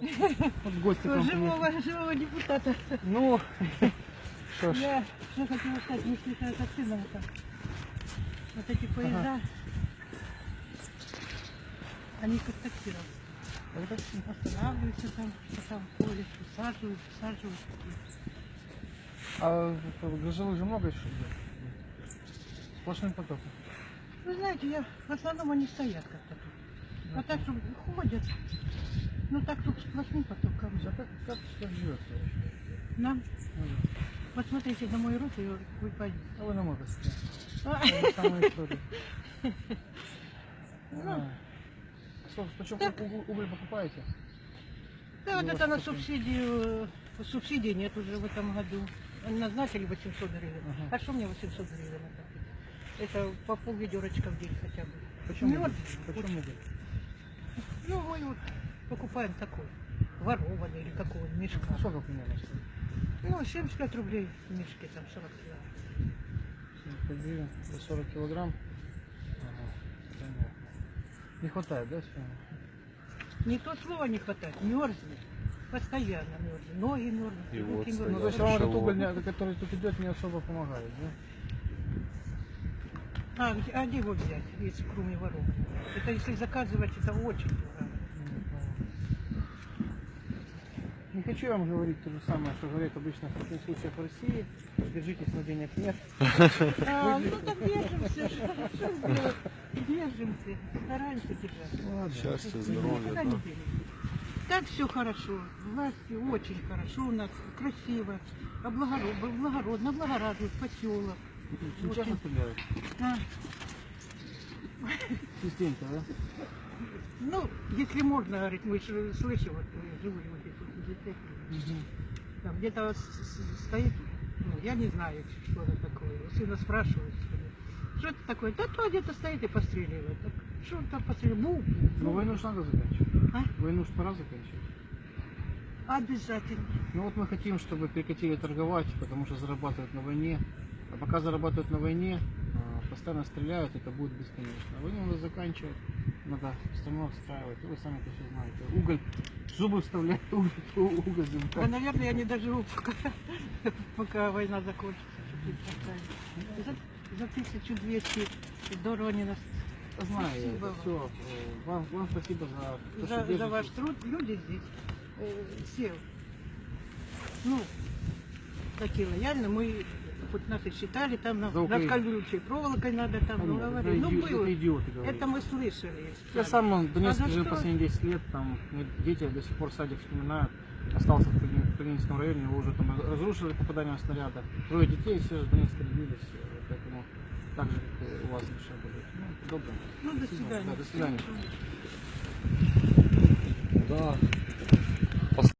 Вот в гости к вам приехал. Живого, живого депутата. Ну, что ж. Я что хотела сказать, не слышала это сына вот. Вот эти поезда, они как таксировали. Вот это- Останавливаются там, что там ходят, усаживают, усаживают. А в грузовых же много еще идет? Сплошным потоком. Вы знаете, я, в основном они стоят как-то тут. А так, чтобы ходят. Ну так, чтобы сплошным потоком. А как, как? Нам, Ну, вот смотрите на мой рот, и вы пойдете. А вы на мотоцикле. А, история. Ну. А. Что, почем уг- уголь покупаете? Да, вот это на субсидию, субсидии нет уже в этом году. Они назначили 800 гривен. Ага. А что мне 800 гривен? Это, по пол ведерочка в день хотя бы. Почему? Мёртв. Почему? Ну, мы вот покупаем такой, ворованный или какого мешка. А сколько примерно? Ну, 75 рублей в мешке, там 42. 75 гривен за 40 килограмм. Ага, понятно. Не хватает, да, сегодня? Не то слова не хватает, мерзнет. Постоянно мерзнет. Ноги мерзнут, И руки вот мерзнут. Ну, то есть вам этот уголь, который тут идет, не особо помогает, да? А, где, а где его взять, если кроме воров? Это если заказывать, это очень дорого. Не хочу вам говорить то же самое, что говорят обычно в таких случаях в России. Держитесь, но денег нет. А, ну так держимся, что, сделать? Держимся, стараемся держаться. Счастья, здоровья, да. Так все хорошо, власти очень хорошо у нас, красиво, облагородно, благородно, благорадный поселок. Не часто стреляют? А, Частенько, да? ну, если можно, говорить, мы слышим, вот э, живые вот эти детективы. Там где-то стоит, ну, я не знаю, что это такое. Сына спрашивают, что, это такое. Да то где-то стоит и постреливает. Так, что он там постреливает? Бу, Ну, бу. войну ж надо заканчивать. А? Войну ж пора заканчивать. Обязательно. Ну вот мы хотим, чтобы прекратили торговать, потому что зарабатывают на войне. А пока зарабатывают на войне, а, постоянно стреляют, это будет бесконечно. А Войну надо заканчивать, надо страну отстраивать. Вы сами это все знаете. Уголь, зубы вставлять, уголь, уголь А, замыкать. наверное, я не доживу, пока, пока война закончится. За, за 1200 здорово не нас. Знаю Спасибо это все. Вам, вам спасибо за то, За, за ваш труд люди здесь э, все, ну, такие лояльные. Мы хоть нас и считали, там на, За над колючей проволокой надо там, ну, говорили. это Ну, было. это идиоты. Это мы слышали. Я сам в Донецке А жил что? последние 10 лет, там дети до сих пор садик вспоминают. Остался в Калини- в Калининском районе, его уже там разрушили попаданием снаряда. Трое детей, все же в Донецке родились, поэтому так же, как у вас душа будет. Ну, доброго. Ну, до свидания. Да, до свидания. Да,